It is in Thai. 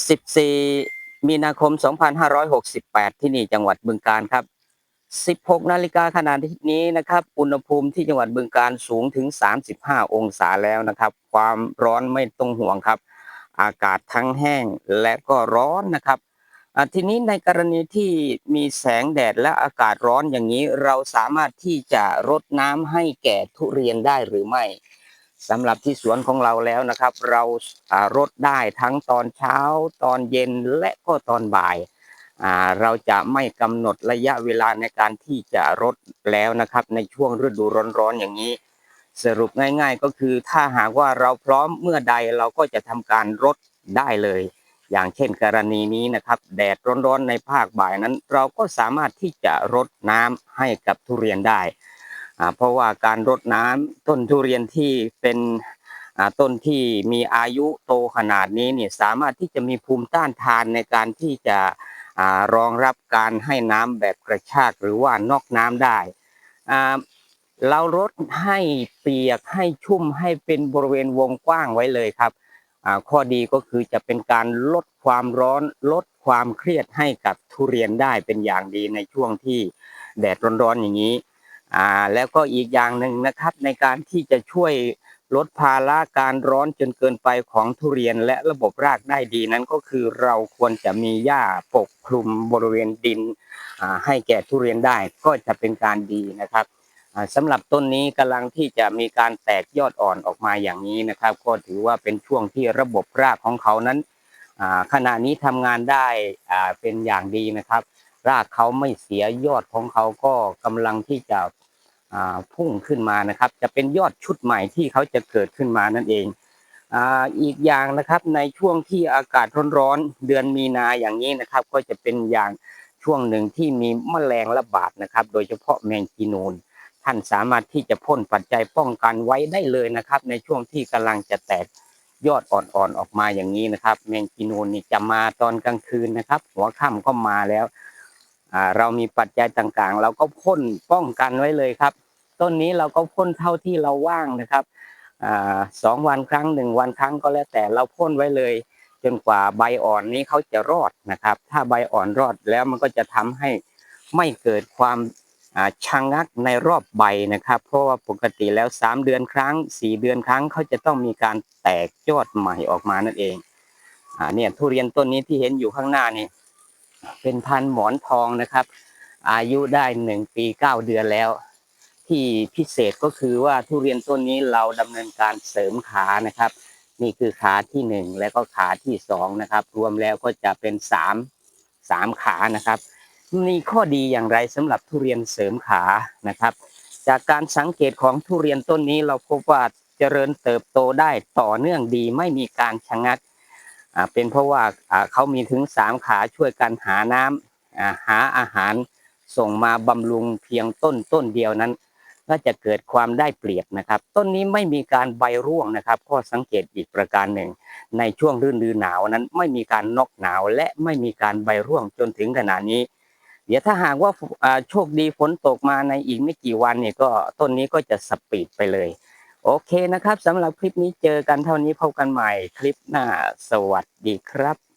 14 มีนาคม 2568 ที่นี่จังหวัดบึงกาฬครับ 16 นาฬิกาขณะนี้นะครับ อุณหภูมิที่จังหวัดบึงกาฬสูงถึง 35 องศาแล้วนะครับ ความร้อนไม่ต้องห่วงครับ อากาศทั้งแห้งและก็ร้อนนะครับทีนี้ในกรณีที่มีแสงแดดและอากาศร้อนอย่างนี้ เราสามารถที่จะรดน้ำให้แก่ทุเรียนได้หรือไม่ สำหรับที่สวนของเราแล้วนะครับ เรารดได้ทั้งตอนเช้าตอนเย็นและก็ตอนบ่าย เราจะไม่กำหนดระยะเวลาในการที่จะรดแล้วนะครับ ในช่วงฤดูร้อนๆอย่างนี้ สรุปง่ายๆก็คือถ้าหากว่าเราพร้อมเมื่อใดเราก็จะทำการรดได้เลย อย่างเช่นกรณีนี้นะครับ แดดร้อนๆในภาคบ่ายนั้น เราก็สามารถที่จะรดน้ำให้กับทุเรียนได้ เพราะว่าการรดน้ำต้นทุเรียนที่เป็นต้นที่มีอายุโตขนาดนี้เนี่ยสามารถที่จะมีภูมิต้านทานในการที่จะรองรับการให้น้ำแบบกระชากหรือว่านอกน้ำได้เราลดให้เปียกให้ชุ่มให้เป็นบริเวณวงกว้างไว้เลยครับข้อดีก็คือจะเป็นการลดความร้อนลดความเครียดให้กับทุเรียนได้เป็นอย่างดีในช่วงที่แดดร้อนๆอย่างนี้ อ่าแล้วก็อีกอย่างหนึ่งนะครับในการที่จะช่วยลดภาระการร้อนจนเกินไปของทุเรียนและระบบรากได้ดีนั้นก็คือเราควรจะมีหญ้าปกคลุมบริเวณดินอ่าให้แก่ทุเรียนได้ก็จะเป็นการดีนะครับอ่าสำหรับต้นนี้กำลังที่จะมีการแตกยอดอ่อนออกมาอย่างนี้นะครับ ก็ถือว่าเป็นช่วงที่ระบบรากของเขานั้นอ่าขณะนี้ทำงานได้อ่าเป็นอย่างดีนะครับ รากเขาไม่เสียยอดของเขาก็กำลังที่จะ พุ่งขึ้นมานะครับ จะเป็นยอดชุดใหม่ที่เขาจะเกิดขึ้นมานั่นเองอีกอย่างนะครับในช่วงที่อากาศร้อนๆเดือนมีนาอย่างนี้นะครับ ก็จะเป็นอย่างช่วงหนึ่งที่มีแมลงระบาดนะครับ โดยเฉพาะแมงจีนูนท่านสามารถที่จะพ่นปัจจัยป้องกันไว้ได้เลยนะครับ ในช่วงที่กำลังจะแตกยอดอ่อนๆออกมาอย่างนี้นะครับ แมงจีนูนนี่จะมาตอนกลางคืนนะครับ หัวค่ำก็มาแล้วเรามีปัจจัยต่างๆ เราก็พ่นป้องกันไว้เลยครับ ต้นนี้เราก็พ่นเท่าที่เราว่างนะครับอสองวันครั้งหนึ่งวันครั้งก็แล้วแต่เราพ่นไว้เลย จนกว่าใบอ่อนนี้เขาจะรอดนะครับ ถ้าใบอ่อนรอดแล้วมันก็จะทำให้ไม่เกิดความชะงงักในรอบใบนะครับ เพราะว่าปกติแล้ว 3 เดือนครั้ง 4 เดือนครั้งเขาจะต้องมีการแตกยอดใหม่ออกมานั่นเองอ่าเนี่ยทุเรียนต้นนี้ที่เห็นอยู่ข้างหน้านี่เป็นพันหมอนทองนะครับ อายุได้ 1 ปี 9 เดือนแล้ว ที่พิเศษก็คือว่าทุเรียนต้นนี้เราดำเนินการเสริมขานะครับ นี่คือขาที่หนึ่งแล้วก็ขาที่สองนะครับ รวมแล้วก็จะเป็นสามสามขานะครับ มีข้อดีอย่างไรสำหรับทุเรียนเสริมขานะครับ จากการสังเกตของทุเรียนต้นนี้เราพบว่าเจริญเติบโตได้ต่อเนื่องดีไม่มีการชะงักเป็นเพราะว่าเขามีถึงสามขาช่วยกันหาน้ำหาอาหารส่งมาบำรุงเพียงต้นต้นเดียวนั้น ก็จะเกิดความได้เปรียบนะครับ ต้นนี้ไม่มีการใบร่วงนะครับข้อสังเกตอีกประการหนึ่ง ในช่วงฤดูหนาวนั้นไม่มีการนอกหนาวและไม่มีการใบร่วงจนถึงขณะนี้ เดี๋ยวถ้าหากว่าอ่าโชคดีฝนตกมาในอีกไม่กี่วันเนี่ยก็ต้นนี้ก็จะสปีดไปเลย โอเคนะครับสำหรับคลิปนี้เจอกันเท่านี้พบกันใหม่คลิปหน้าสวัสดีครับ